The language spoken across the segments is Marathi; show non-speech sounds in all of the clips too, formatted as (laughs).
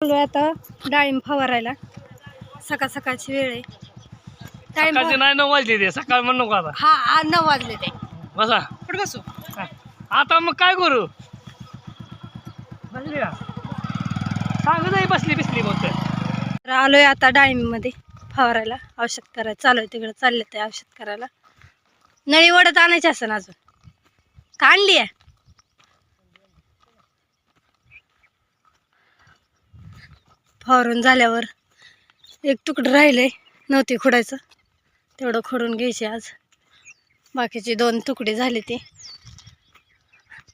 चालू आता. डाळिंब फवारायला. सकाळ सकाळची वेळ आहे. डाळिंब सकाळचे नाही नऊ वाजले ते. सकाळ म्हणू नको आता. हा आ, नऊ वाजले ते. बसा. कुठे बसू? आता मग काय करू? बसली का? सांगत आहे बसली बिसली बोलते तर आलोय आता डाळिंबमध्ये फवारायला. औषध करायला चालू आहे तिकडे. चालले ते औषध करायला. नळी वडत आणायची असं अजून. का आणली आहे. फवारून झाल्यावर एक तुकडं राहिले नव्हते खोडायचं. तेवढं खोडून घ्यायचे आज. बाकीचे दोन तुकडे झाले ते.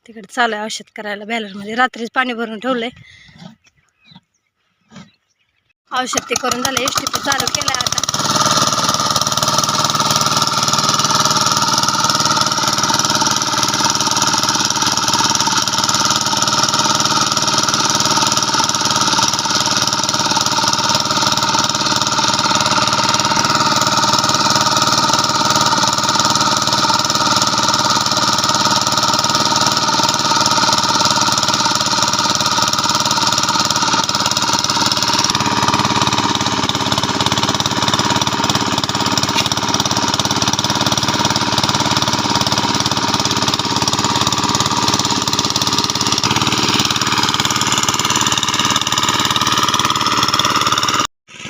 तिकडे चालू आहे औषध करायला बॅलरमध्ये. रात्रीच पाणी भरून ठेवलंय. औषध ते करून झालं. एस टी पी चालू केलं आता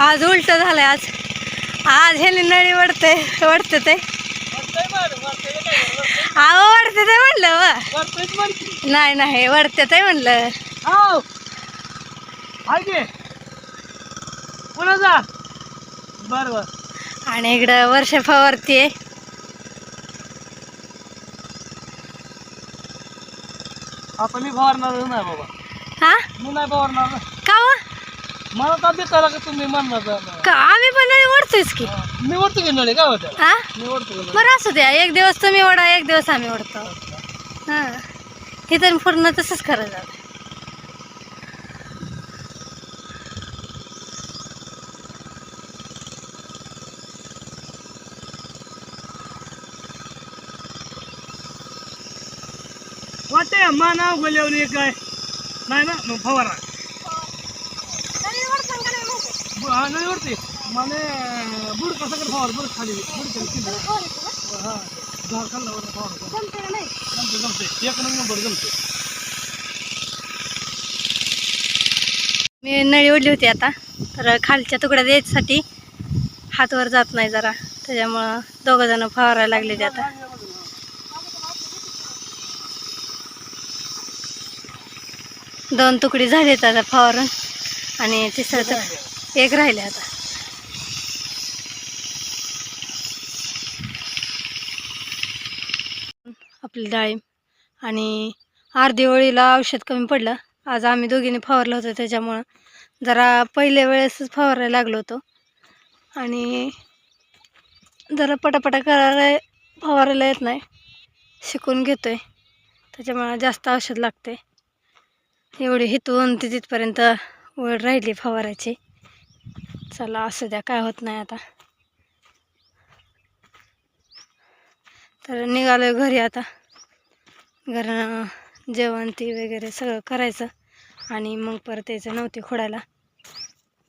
आज उलट झालंय आज. आज ह्याने नळी वडते वडते ते. अहो वडते ते म्हणलं व. नाही नाही वडते ते म्हणलं. कोणाचा बर बर आणि इकडं वर्षा फवारतीये. आता मी फवारणार नाही बाबा. हा? मी नाही फवारणार? मला का देता का तुम्ही म्हणणार. का आम्ही पण नळी वडतोयच की हा. मी ओढतो की नळे काय होत्या हा मी ओढतो की नळे. बरं असू द्या एक दिवस तुम्ही वडा एक दिवस आम्ही वडतो हा इथं पूर्ण तसंच करायचं आता. वाटते माना गोल्यावर एक काय नाही ना मग फवारा ब- नाही वरती माने बुड कसं कर फवार बुड खाली बुड खाली किती हा. झाड खाल्ला वर फवार जमते जमते एक नंबर जमते मी नळी ओढली होती आता. तर खालच्या तुकड्या द्यायसाठी हात वर जात नाही जरा. त्याच्यामुळं दोघं जण फवारायला लागले ते आता. दोन तुकडी झालीत आता फवारून. आणि तिसरं तर एक राहिले आता. आपली डाळिंब आणि अर्धी ओळीला औषध कमी पडलं. आज आम्ही दोघींनी फवारलं होतं त्याच्यामुळं जरा पहिल्या वेळेसच फवारायला लागलो होतो. आणि जरा पटापटा करायला फवारायला येत नाही. शिकून घेतो आहे त्याच्यामुळं जास्त औषध लागते एवढी हितून ते तिथपर्यंत वळ राहिली फवारायची. चला असू द्या काय होत नाही आता. तर निघालोय घरी आता. घर जेवण ती वगैरे सगळं करायचं आणि मग परत यायचं नव्हते खोडायला.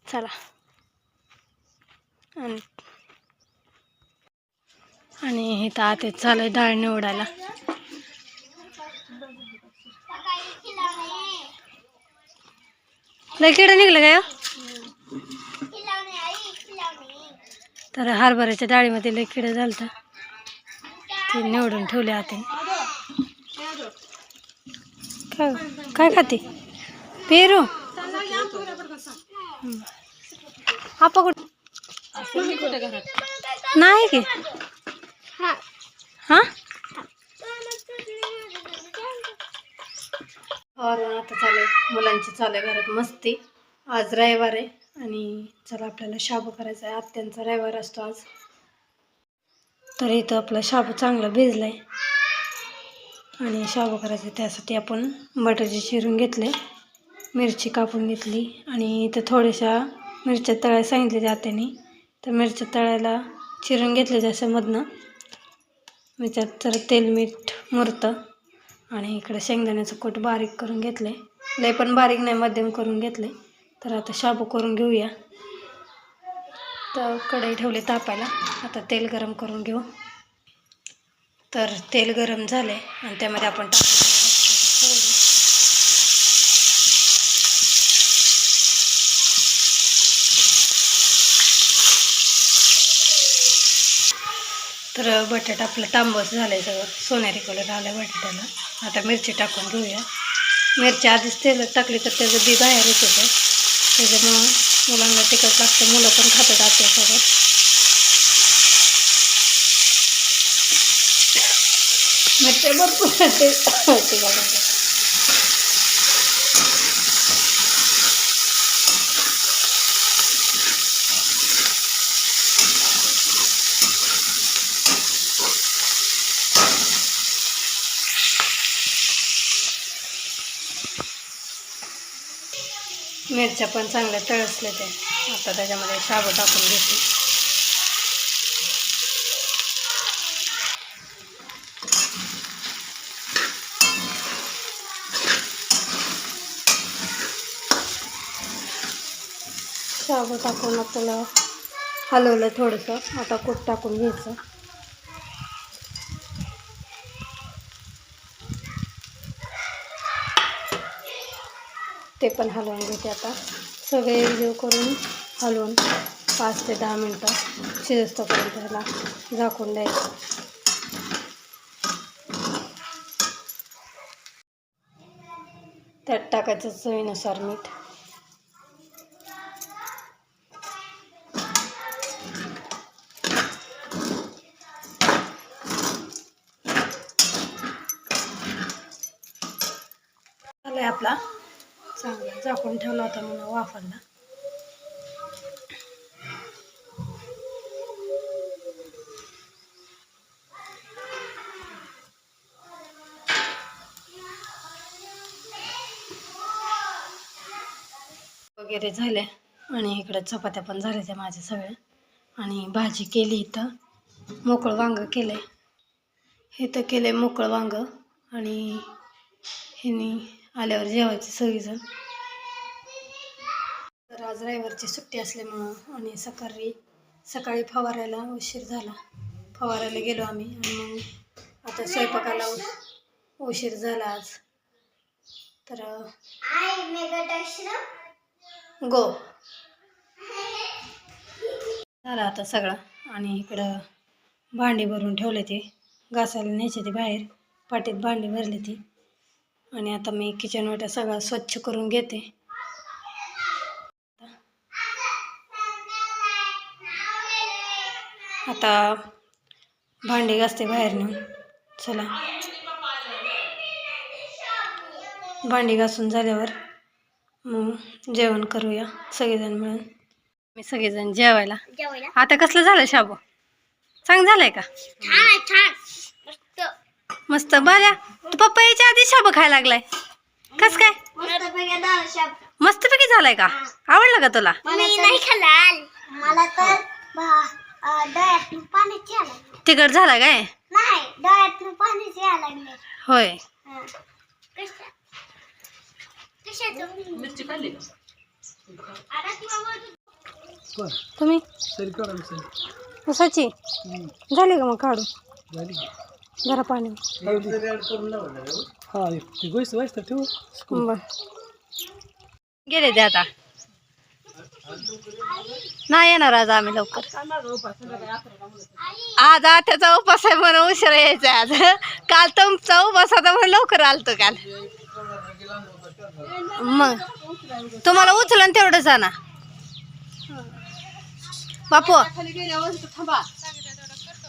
चला. आणि आणि इथं आता चालू आहे डाळ निवडायला. लय किडं निघलं काय हो? तर हरभऱ्याच्या डाळीमध्ये लय किडं झालं ते निवडून ठेवले हाते काय हो? काय खाते? पेरू? हं. आपा कुठं? नाही की. हा? हो, आता चालेल मुलांची चालू आहे घरात मस्ती. आज रविवार आहे. आणि चला आपल्याला शाबू करायचा आहे. आत्यांचा रविवार असतो आज. तर इथं आपला शाबू चांगला भिजला आहे आणि शाबू करायचा त्यासाठी आपण बटाटे चिरून घेतले. मिरची कापून घेतली. आणि इथं थोड्याशा मिरच्या तळायला सांगितले आत्याने. तर मिरच्या तळायला चिरून घेतले जसं मिरच्यात तर तेल मीठ मुरतं आणि इकडे शेंगदाण्याचं कोट बारीक करून घेतले लय पण बारीक नाही मध्यम करून घेतले तर आता शाबू करून घेऊया. तर कढई ठेवली तापायला. आता तेल गरम करून घेऊ. तर तेल गरम झाले आणि त्यामध्ये आपण टाकून तर बटाटा आपलं तांबस झालं आहे सगळं. सोनेरी कलर आला आहे बटाट्याला. आता मिरची टाकून घेऊया. मिरची आधीच तेलात टाकली तर त्याचं बी बाहेर येत होतं त्याच्यामुळं मुलांना तिखट लागतं मुलं पण खातात आत्यासोबत मिरच्या भरपूर ते तिखट होतं मिरच्या पण चांगल्या तळसले ते. आता त्याच्यामध्ये शाबू टाकून घेते. शाबू टाकून आपल्याला हलवलं थोडंसं. आता कूट टाकून घ्यायचं. ते पण हलवून घेते आता. सगळे एकजीव करून हलवून पाच ते दहा मिनटं शिजस्तोपर्यंत त्याला झाकून द्यायचं. त्यात टाकायचं चवीनुसार मीठ. आपला. चांगला झाकून ठेवला होता म्हणून वाफरला वगैरे झाले आणि इकडं चपात्या पण झाल्या त्या माझ्या सगळ्या. आणि भाजी केली इथं. मोकळं वांगं केलं हे तर केलं मोकळं वांगं. आणि ह्यानी आल्यावर जेवायचे सगळीजण. तर आज रविवारची सुट्टी असल्यामुळं आणि सकाळी सकाळी फवारायला उशीर झाला. फवारायला गेलो आम्ही आणि मग आता स्वयंपाकाला उशीर झाला आज. तर गो. झाला आता सगळा आणि इकडं भांडी भरून ठेवले ते. घासायला न्यायचे ते बाहेर. पाटीत भांडी भरली ती. आणि आता मी किचन वाटा सगळा स्वच्छ करून घेते. आता भांडी घासते बाहेर नेऊन. चला. भांडी घासून झाल्यावर मग जेवण करूया सगळेजण मिळून. मी सगळेजण जेवायला. जेवायला. आता कसलं झालं शाबू? चांग झालंय का? मस्त. बऱ्या तू पप्पा याच्या आधी शाबू खायला लागलाय. कस काय? मस्त पैकी झालाय का? आवडलं का तुला? मी नाही खाल्ला मला तर डोळ्यातून पाण्याची आलं तिकड झाला काय? नाही डोळ्यातून पाण्याची आलं लागले. होय. तुम्ही? हम्म. झाली का मग काढू झाली. जरा पाणी. हा गोष्ट तर ठेवू? गेले ते आता. नाही येणार आज आम्ही लवकर. आज आठ्याचा उपास आहे म्हणून उशिरा यायचा आज. काल तुमचा उपास होता म्हणून लवकर आलतो काल. मग तुम्हाला उचलन तेवढं जाणा बापू.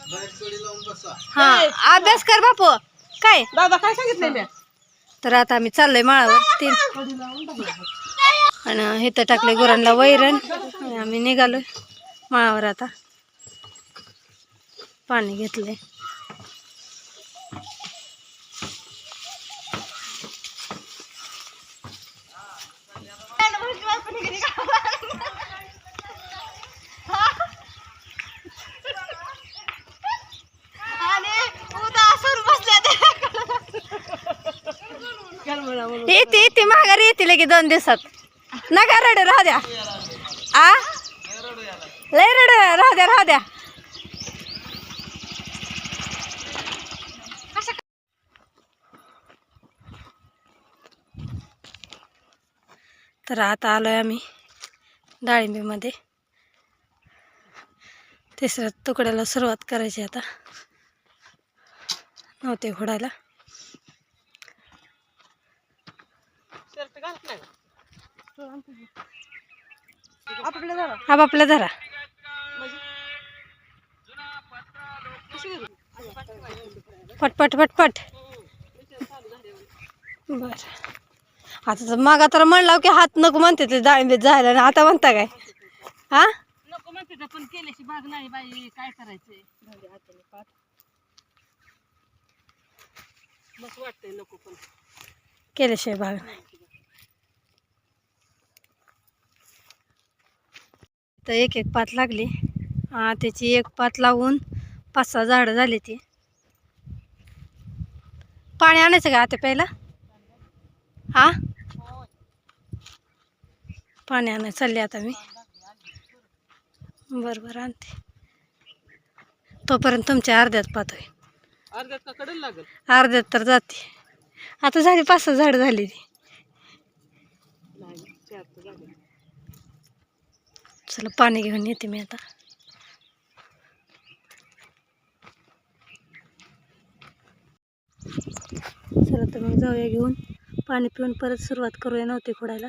हा अभ्यास कर बापू. काय? दादा काय सांगितलं मी? तर आता आम्ही चाललोय माळावर तीन. आणि इथं टाकले गुरांना वैरण. आम्ही निघालोय माळावर आता. पाणी घेतलंय. येते येते माघारी येते लगे दोन दिवसात. नका रडे राहू द्या. आ? लय रडे राहू द्या राहू द्या. तर आता आलोय आम्ही डाळिंबीमध्ये तिसऱ्या तुकड्याला सुरुवात करायची आता. नव्हते घोडायला आपापल्या धरा. पटपट पटपट. बर. आता तर मागा तर म्हणला की हात नको म्हणते ते डाळिंबीत जायला. आणि आता म्हणता काय? हा? नको म्हणते तर पण केल्याशी भाग नाही बाई. काय करायचंय? मस्त वाटतंय नको पण. केल्याशिवाय भाग नाही. तर एक एक पात लागली. त्याची एक पात लावून पाच सहा झाडं झाली ती. पाणी आणायचं का आता प्यायला? हा पाणी आणायला चालले आता मी. बरं बरं आणते. तोपर्यंत तुमच्या अर्ध्यात लागल? अर्ध्यात तर जाते. आता झाली पाच सहा झाडं झाली ती. चला पाणी घेऊन येते मी आता. चला तर मग जाऊया घेऊन. पाणी पिऊन परत सुरुवात करूया नव्हते खोडायला.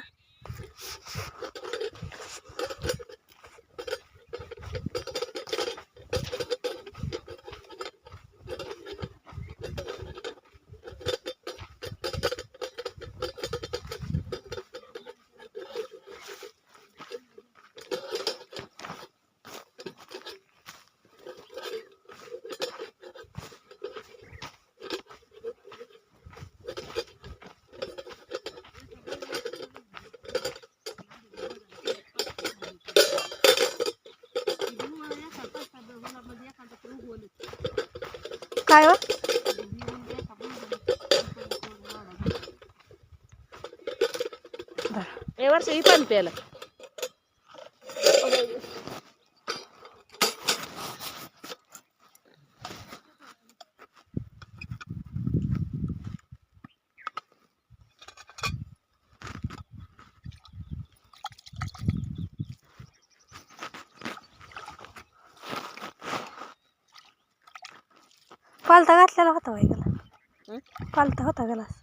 काय हो बरं. या वर्षी ही पाणी होता बाई गेला पालथा होता गलास?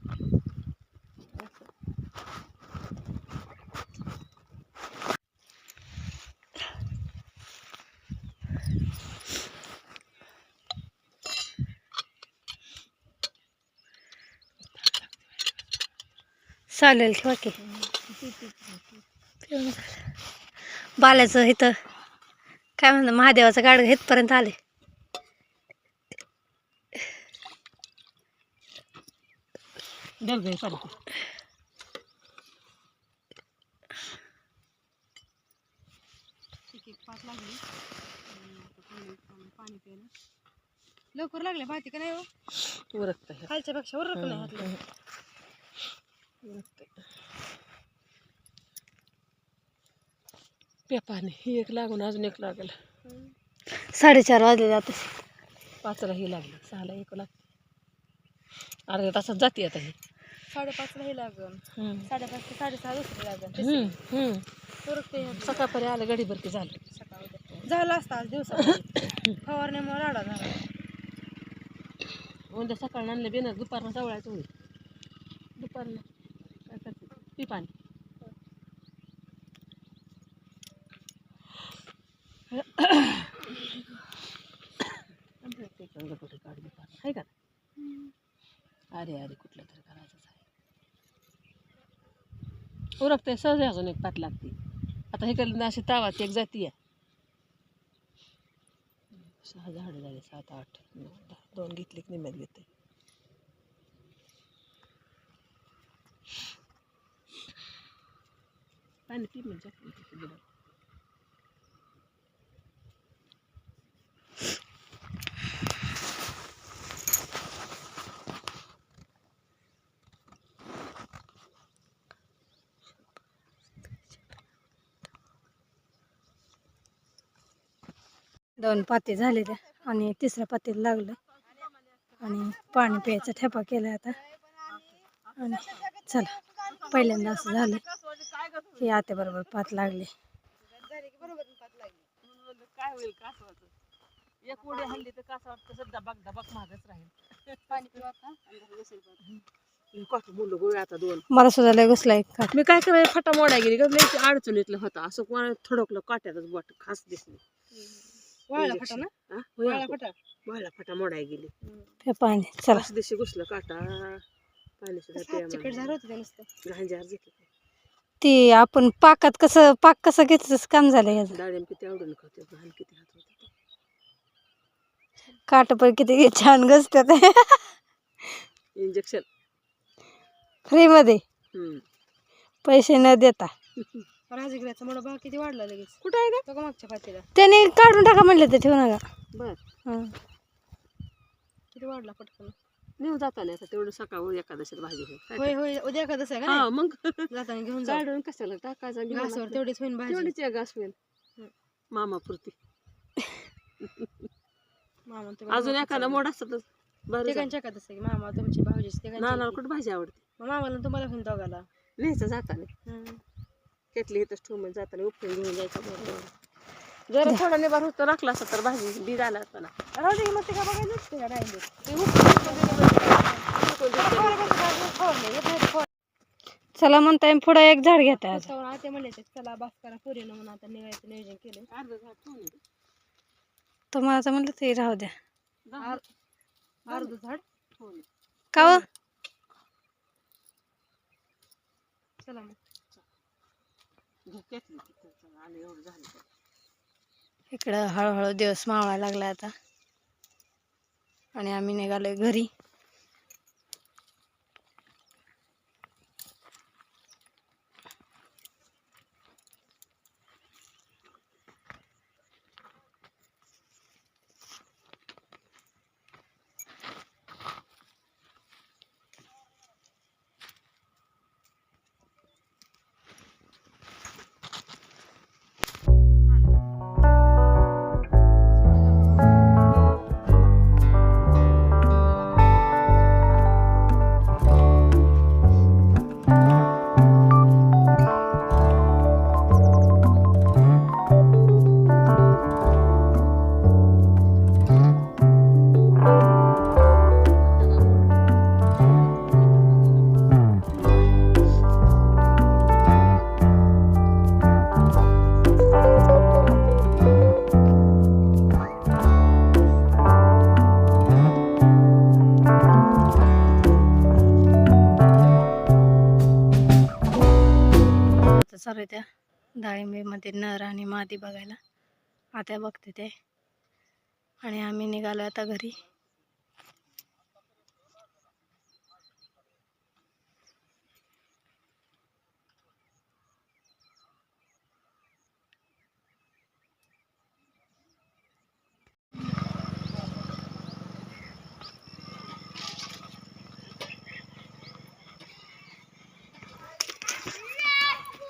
चालेल ठेवा की. बाल्याचं इथं काय म्हणतात महादेवाचं गाड इथपर्यंत आले गए पाणी पी. लवकर लागले माहिती का नाही हो? उरकत आहे खालच्या पेक्षा वर नाही घातलं उरकतंय. प्या पाणी. ही एक लागून अजून एक लागेल. साडेचार वाजले जाते. पाचला ही लागली. सहाला एक लागते. अर्ध्या तासात जाते आता ही. साडेपाचला हे लागन. साडेपाच ते साडेसहा दुसरी लागन. परत ते सकाळपर्यंत आलं गडी भरती झालं. सकाळ झालं असतं आज दिवसा (coughs) फवारण्यामुळे राडा झाला. उद्या सकाळ आणलं बेनर दुपारनं जवळायचं होईल. दुपारनं. काय करते पी पाणी. कुठे काढ दुपार आहे का? अरे अरे कुठलं तरी करायचंच आहे उरकते सहज अजून एक पात लागते. आता हे केलं अशी तावात एक जाती आहे. सहा झाडं झाले सात आठ नऊ दहा दोन घेतले की निम्यात घेते पाणी पी म्हणजे दोन पाते झाले त्या आणि तिसऱ्या पातेला लागलं. आणि पाणी प्यायचा ठेपा केला आता. आणि चला पहिल्यांदा असं झालं. की आत्याबरोबर पात लागले. काय होईल कासवाचं एक उडी हल्ली तर राहील पाणी मुलं आता दोन मला सुद्धा लय घुसला एक मी काय करायला फटा मोडा गेली का अडचणीतलं होता. असं कोणा थोडकलं काट्यातच बोट खास दिसली. फटा मोडाय गेली. ते पाणी चला. पाच दिवशी घुसलं काटा. पाणी सुद्धा प्यायला घांजार घेतलं ती आपण पाकात कसं पाक कसं घेतलं काम झालं याचं. डाळिंब किती आवडून खाते घाण किती हात होते काट पण किती छान घसतात इंजेक्शन फ्रीमध्ये पैसे न देता. (laughs) राजगिऱ्याचा मोठा भाव किती वाढला लगेच. कुठं आहे तो का मागच्या पातीला त्याने काढून टाका म्हणले तर ठेवू नका. बर. हं. किती वाढला पटकन. नेऊ जाता नाही आता तेवढं सकाळ एकादशीत भाजी काय होय होय उद्या का आहे का हा मग. नाही? जाताना घेऊन जा. काढून कशाला टाकायचा घेऊन घासावर आपलं. तेवढीच होईन भाजी. तेवढीच एक घास होईल हं. मामापुरती. मामा अजून एखादा मोड असतं तर बरं. तिघांच्या का तसं मामा तुमची भाऊजी नानाला कुठं भाजी आवडते? मामाला तुम्हाला घेऊन दोघाला न्यायचं जाताना. हम्म. घेतली इथंच ठेवून जाताना उपटून घेऊन जायचं बरोबर. जर थोडा निभार होतं राखला असता तर भाजी बी झाला असता ना. राहू दे की बघायला नसते का? ते. चला म्हणताय पुढं एक झाड घेता आज. आते म्हणले चला बास करा पोरीनं म्हणून आता निघायचं नियोजन केलं अर्धं झाड ठेवून तुम्हाला तर म्हणलं ते राहू द्या. अर्ध झाड ठेवून. का चला मग. इकडं हळूहळू दिवस मावळा लागला आता. आणि आम्ही निघालोय घरी. नर बघायला. आता बघते ते. आणि आम्ही निघालो आता घरी.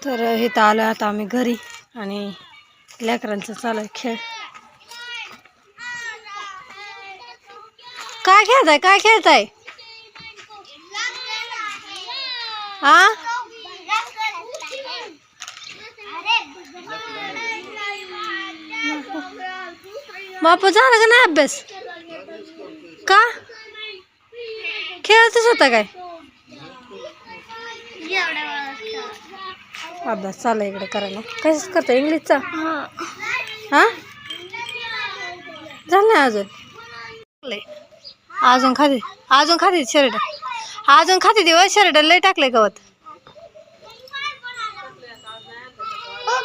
तर इथं आलो आता आम्ही घरी आणि लेकरांचं चालू आहे खेळ. काय खेळताय? काय खेळताय? हा बापू झाला का नाही अभ्यास? का? खेळतच होता काय? अभ्यास चालू आहे इकडे करायला. कशाच करतो? इंग्लिशचा? हा? झालं नाही अजून. अजून खाते अजून खाते शर्ट. अजून खाते दिवस शर्ट लय टाकले गवत. ओ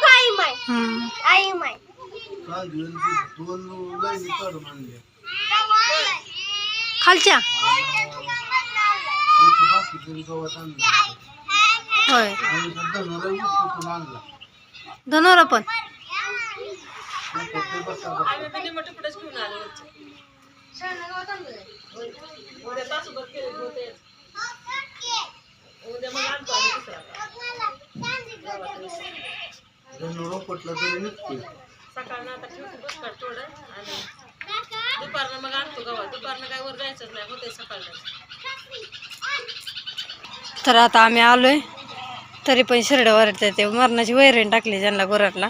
होय माय हम्म. आई माय होय धनोरा पण बी निमट पुढेच घेऊन आलो वरचं. उद्या मग आणतो आम्ही सकाळनं आता ठेवते बसकार थोडं आणि दुपारनं मग आणतो गावात दुपारनं काय वर जायचंच नाही होते सकाळला तर आता आम्ही आलोय तरी पण शिरडं वरडतात ते. मरणाची वैरण टाकली ज्यांना गुरांना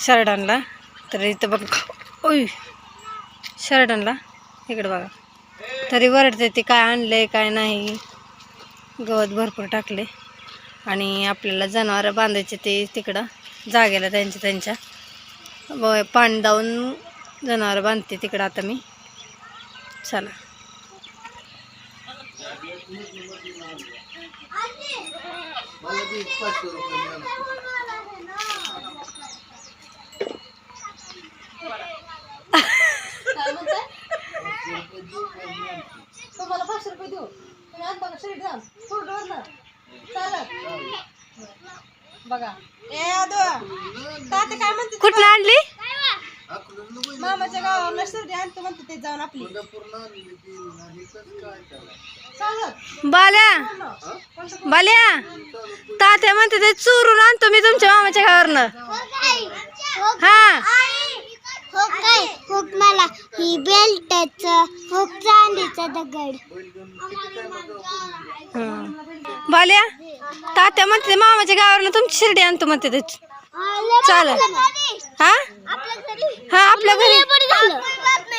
शरडांना. तर इथं बघ. ओय. शरडांना. इकडे बघा. तरी वरडते ते काय आणलंय काय नाही. गवत भरपूर टाकले. आणि आपल्याला जनावरं बांधायचे ते तिकडं. जागेला त्यांच्या त्यांच्या. व पाणी दावून जनावरं बांधते तिकडं आता मी. चला. तुम्हाला पाचशे रुपये देऊ. तुम्ही आणता का शिर्डी जाऊन पूर्ण चालत बघा. ए आदो ताते काय म्हणते कुठनं आणली? मामाच्या गावाला शिर्डी आणतो म्हणते ते जाऊन आपली. चालत बाल्या. बाल्या. तात्या म्हणते ते चोरून आणतो मी तुमच्या मामाच्या गावावरनं काय हा. हो काय मला ही बेल्टच हो चांदीचा दगड बाल्या तात्या म्हणते ते मामाच्या गावावरनं तुमची शिर्डी आणतो म्हणते ते. चालेल. हा? हा आपल्या घरी.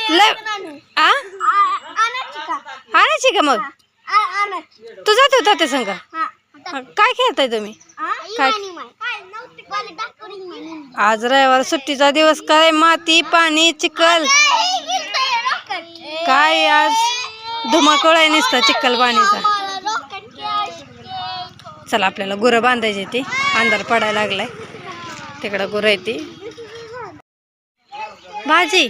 लय आ? आणायची का? मग? तू जातो तात्या संग. काय खेळताय तुम्ही? काय? आज रविवार सुट्टीचा दिवस काय? माती पाणी चिखल. काय आज? धुमाकूळ आहे नुसता चिखल पाणीचा. चला आपल्याला गुरं बांधायची ती. अंधार पडायला लागलाय. तिकडं गुरं आहे ती. भाजी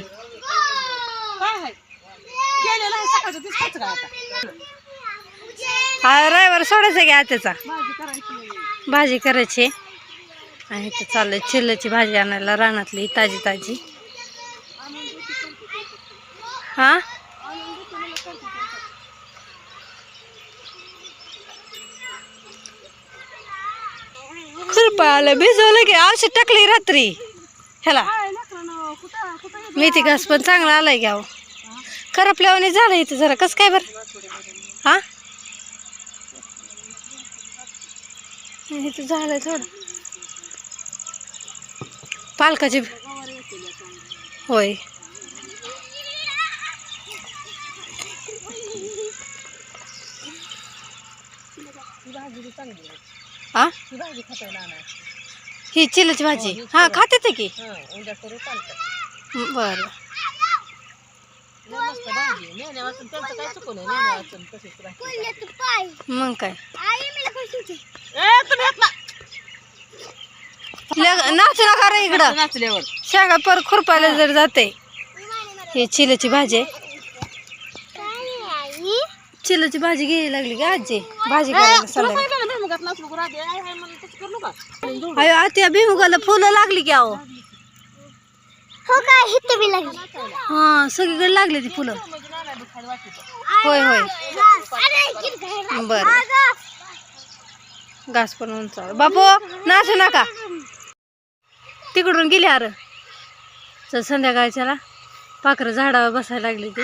हा रविवार सोडायचा की आत्याचा? भाजी करायची. भाजी करायची? आणि ते चाललंय चिल्लची भाजी आणायला रानातली ताजी ताजी. हा? खुरपायला भिजवलं की औषध टाकली रात्री. ह्याला. मेथी घास पण चांगला आलाय घ्याव करपल्यावाने झालं इथं जरा कसं काय बरं? इथं झालंय थोडं. पालकाची होय. हा ही ही चिलची भाजी. हा खाते ते की. हं बरं. मग काय नाचू नका रे इकडं नाचल्यावर शेंगा पर खुरपायला जर जाते हे चिलची भाजी चिलची भाजी घ्यायला लागली का आजी भाजी करायला संध्याकाळी अयो आत्या भिमुगाला फुलं लागली की अहो हो काय हित बी लागली. हा सगळीकडे लागली ती फुलं. होय होय. बर. घास पण उंचावर बापू नाचू नका. तिकडून गेली अरे चल संध्याकाळच्याला पाखरं झाडावर बसायला लागली ती.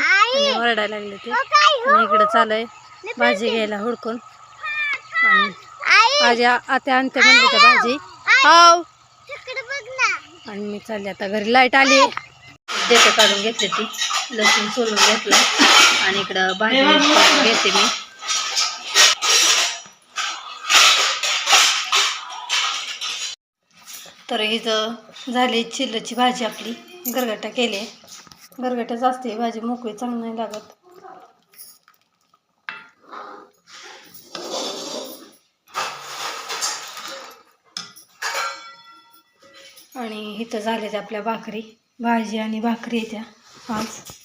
ओरडायला लागली ती. आणि इकडे चालय भाजी घ्यायला हुडकून. आणि आजी आता आणते म्हणली तर भाजी. हाव. आणि मी चालले आता घरी. लाइट आली. देते काढून घेतली ती. लसूण सोलून घेतलं. आणि इकडं भाजी घेते मी. तर इथं झाली चिल्लची भाजी आपली. गरगटा केली. गरगटाच असते भाजी मोकळी चांगली नाही लागत. आणि इथं झाल्यात आपल्या भाकरी. भाजी आणि भाकरी त्या आज.